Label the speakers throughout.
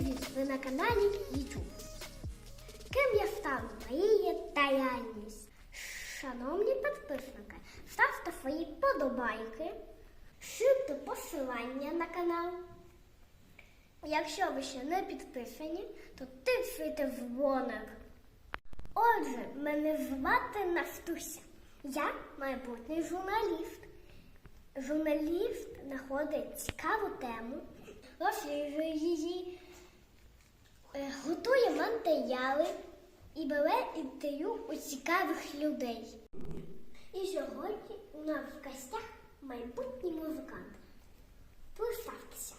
Speaker 1: Ви на каналі YouTube. Ким я стану? Моя таяльність. Шановні підписники, ставте свої подобайки, ширте посилання на канал. Якщо ви ще не підписані, то тицюйте дзвоник. Отже, мене звати Настуся. Я майбутній журналіст. Журналіст знаходить цікаву тему, розслідує її, готує матеріали і бере інтерв'ю у цікавих людей. І сьогодні у нас в гостях майбутній музикант. Представтеся.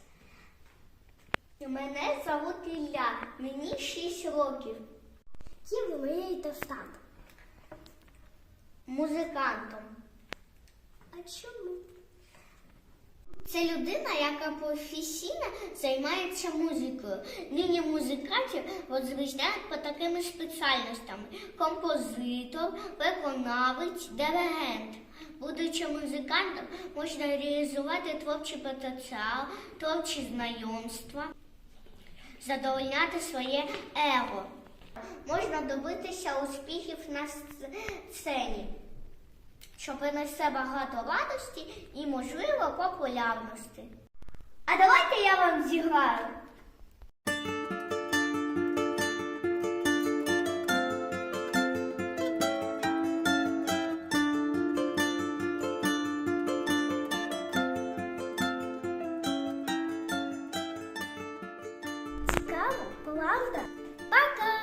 Speaker 2: Мене зовут Ілля, мені 6 років.
Speaker 1: Ким ви мрієте стати?
Speaker 2: Музикантом.
Speaker 1: А чому?
Speaker 2: Це людина, яка професійно займається музикою. Нині музикантів розрізняють по такими спеціальностями: композитор, виконавець, диригент. Будучи музикантом, можна реалізувати творчий потенціал, творчі знайомства, задовольняти своє его. Можна добитися успіхів на сцені що принесе багато радості і, можливо, популярності. А давайте я вам зіграю.
Speaker 1: Цікаво, правда? Пока!